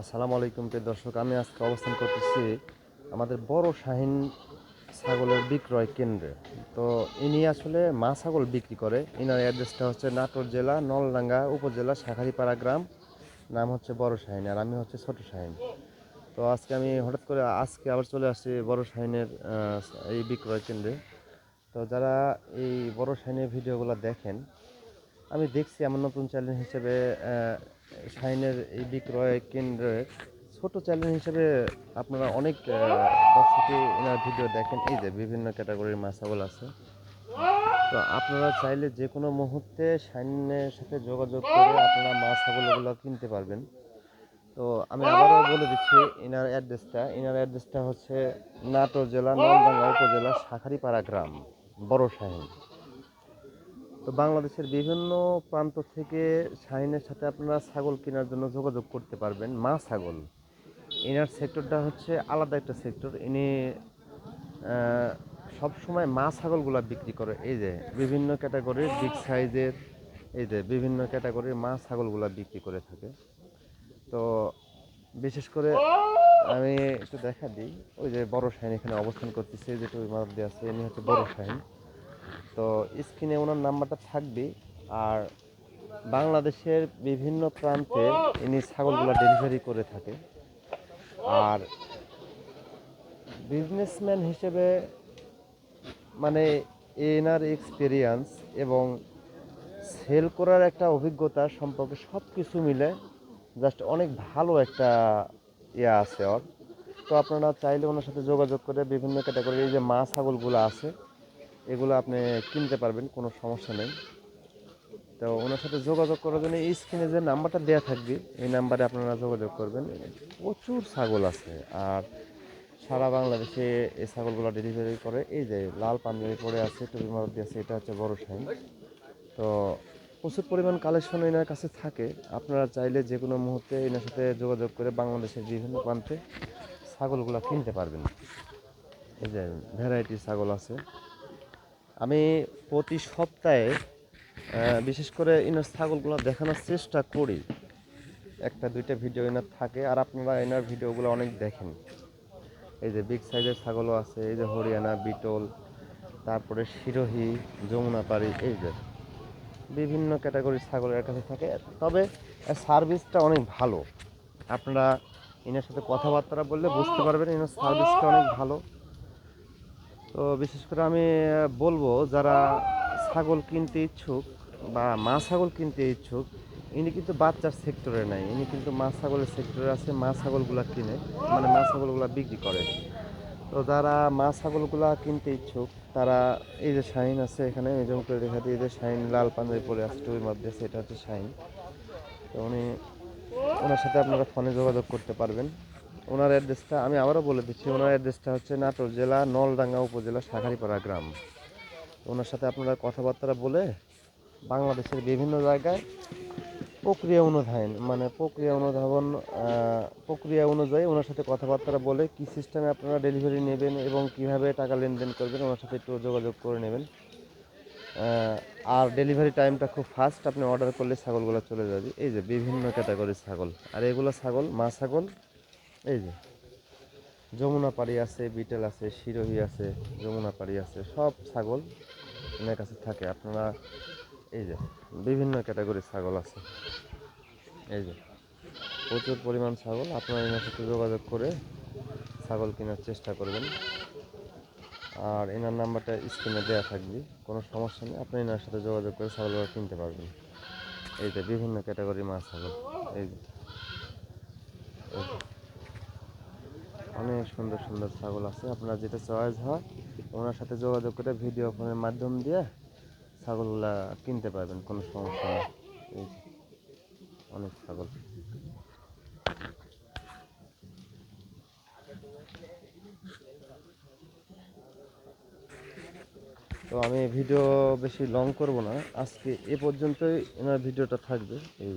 আসসালামু আলাইকুম প্রিয় দর্শক, আমি আজকে অবস্থান করতেছি আমাদের বড় শাহিন ছাগলের বিক্রয় কেন্দ্রে। তো ইনি আসলে মা ছাগল বিক্রি করে। ইনার অ্যাড্রেসটা হচ্ছে নাটোর জেলা, নলডাঙ্গা উপজেলা, শাখারিপাড়া গ্রাম। নাম হচ্ছে বড় শাহিন আর আমি হচ্ছে ছোট শাহিন। তো আজকে আমি হঠাৎ করে আজকে আবার চলে আসছি বড় শাহিনের এই বিক্রয় কেন্দ্রে। তো যারা এই বড় শাহিনের ভিডিওগুলো দেখেন আমি দেখছি আমার নতুন চ্যালেঞ্জ হিসেবে আহ, শাহিনের এই বিক্রয় কেন্দ্রের ছোট চ্যালেঞ্জ হিসেবে আপনারা অনেক দর্শকই এনার ভিডিও দেখেন। এই যে বিভিন্ন ক্যাটাগরির মাছাগল আছে। তো আপনারা চাইলে যে কোনো মুহূর্তে শাহিনের সাথে যোগাযোগ করে আপনারা মাছ ছাগলগুলো কিনতে পারবেন। তো আমি আবারও বলে দিচ্ছি ইনার অ্যাড্রেসটা ইনার অ্যাড্রেসটা হচ্ছে নাটোর জেলা নলডাঙ্গা উপজেলা শাখারিপাড়া গ্রাম বড় শাহিন। তো বাংলাদেশের বিভিন্ন প্রান্ত থেকে শাহিনের সাথে আপনারা ছাগল কেনার জন্য যোগাযোগ করতে পারবেন, মা ছাগল। এনার সেক্টরটা হচ্ছে আলাদা একটা সেক্টর। ইনি সব সময় মা ছাগলগুলা বিক্রি করে। এই যে, বিভিন্ন ক্যাটাগরির, বিগ সাইজের, এই যে, বিভিন্ন ক্যাটাগরির মা ছাগলগুলা বিক্রি করে থাকে। তো বিশেষ করে আমি একটু দেখা দিই। ওই যে বড় শাহিন এখানে অবস্থান করতেছে, যেটা ওই মারদি আছে, ইনি হচ্ছে বড় শাহিন। তো স্ক্রিনে ওনার নাম্বারটা থাকবে। আর বাংলাদেশের বিভিন্ন প্রান্তে ইনি ছাগলগুলো ডেলিভারি করে থাকে। আর বিজনেসম্যান হিসেবে মানে এনার এক্সপিরিয়েন্স এবং সেল করার একটা অভিজ্ঞতা সম্পর্কে সব কিছু মিলে জাস্ট অনেক ভালো একটা ইয়ে আছে ওর। তো আপনারা চাইলে ওনার সাথে যোগাযোগ করে বিভিন্ন ক্যাটাগরির এই যে মা ছাগলগুলো আছে এগুলো আপনি কিনতে পারবেন, কোনো সমস্যা নেই। তো ওনার সাথে যোগাযোগ করার জন্য এই স্ক্রিনে যে নাম্বারটা দেওয়া থাকবে, এই নাম্বারে আপনারা যোগাযোগ করবেন। প্রচুর ছাগল আছে, আর সারা বাংলাদেশে এই ছাগলগুলো ডেলিভারি করে। এই যে লাল পাঞ্জাবি পরে আছে, টুপি মারুতি আছে, এটা হচ্ছে বড় শাইন তো প্রচুর পরিমাণ কালেকশন এনার কাছে থাকে। আপনারা চাইলে যে কোনো মুহূর্তে এনার সাথে যোগাযোগ করে বাংলাদেশের বিভিন্ন প্রান্তে ছাগলগুলো কিনতে পারবেন। এই যে ভ্যারাইটি ছাগল আছে। আমি প্রতি সপ্তাহে বিশেষ করে এনার ছাগলগুলো দেখানোর চেষ্টা করি। একটা, দুইটা ভিডিও এনার থাকে আর আপনারা এনার ভিডিওগুলো অনেক দেখেন। এই যে বিগ সাইজের ছাগলও আছে, এই যে হরিয়ানা, বিটল, তারপরে শিরোহী, যমুনাপাড়ি, এই যে বিভিন্ন ক্যাটাগরির ছাগলের কাছে থাকে। তবে সার্ভিসটা অনেক ভালো। আপনারা এনার সাথে কথাবার্তা বললে বুঝতে পারবেন এনার সার্ভিসটা অনেক ভালো। তো বিশেষ করে আমি বলব যারা ছাগল কিনতে ইচ্ছুক বা মা ছাগল কিনতে ইচ্ছুক, ইনি কিন্তু বাচ্চার সেক্টরে নাই। ইনি কিন্তু মা ছাগলের সেক্টরে আছে, মা ছাগলগুলা কিনে মানে মা ছাগলগুলা বিক্রি করে। তো যারা মা ছাগলগুলা কিনতে ইচ্ছুক, তারা এই যে শাইন আছে এখানে, এই যে করে দেখা যে শাইন লাল পাঞ্জাবি পরে আছে টুপির মধ্যে এটা হচ্ছে শাইন। তো উনি, ওনার সাথে আপনারা ফোনে যোগাযোগ করতে পারবেন। ওনার অ্যাড্রেসটা আমি আবারও বলে দিচ্ছি, ওনার অ্যাড্রেসটা হচ্ছে নাটোর জেলা, নলডাঙ্গা উপজেলা শাখারিপাড়া গ্রাম। ওনার সাথে আপনারা কথাবার্তা বলে বাংলাদেশের বিভিন্ন জায়গায় প্রক্রিয়া অনুধায়ন মানে প্রক্রিয়া অনুধাবন প্রক্রিয়া অনুযায়ী ওনার সাথে কথাবার্তা বলে কী সিস্টেমে আপনারা ডেলিভারি নেবেন এবং কীভাবে টাকা লেনদেন করবেন, ওনার সাথে একটু যোগাযোগ করে নেবেন। আর ডেলিভারি টাইমটা খুব ফাস্ট আপনি অর্ডার করলে ছাগলগুলো চলে যাবে। এই যে বিভিন্ন ক্যাটাগরির ছাগল, আর এগুলো ছাগল, মা ছাগল এই যে, যমুনা পাড়ি আছে, বিটেল আছে, শিরোহী আছে, যমুনা পাড়ি আছে, সব ছাগল এনার কাছে থাকে। আপনারা এই যে, বিভিন্ন ক্যাটাগরির ছাগল আছে। এই যে, প্রচুর পরিমাণ ছাগল। আপনারা এনার সাথে যোগাযোগ করে ছাগল কেনার চেষ্টা করবেন। আর এনার নাম্বারটা স্ক্রিনে দেওয়া থাকবে। কোনো সমস্যা নেই। আপনি এনার সাথে যোগাযোগ করে ছাগলগুলো কিনতে পারবেন। এই যে, বিভিন্ন ক্যাটাগরির মাছ ছাগল। এই যে। অনেক সুন্দর সুন্দর ছাগল আছে। আপনার যেটা চয়েস হয়, ওনার সাথে যোগাযোগ করে ভিডিও ফোনের মাধ্যম দিয়ে ছাগলগুলা কিনতে পারবেন, কোনো সমস্যা নেই। এই অনেক ছাগল। তো আমি ভিডিও বেশি লং করব না। আজকে এ পর্যন্তই, এনার ভিডিওটা থাকবে। এই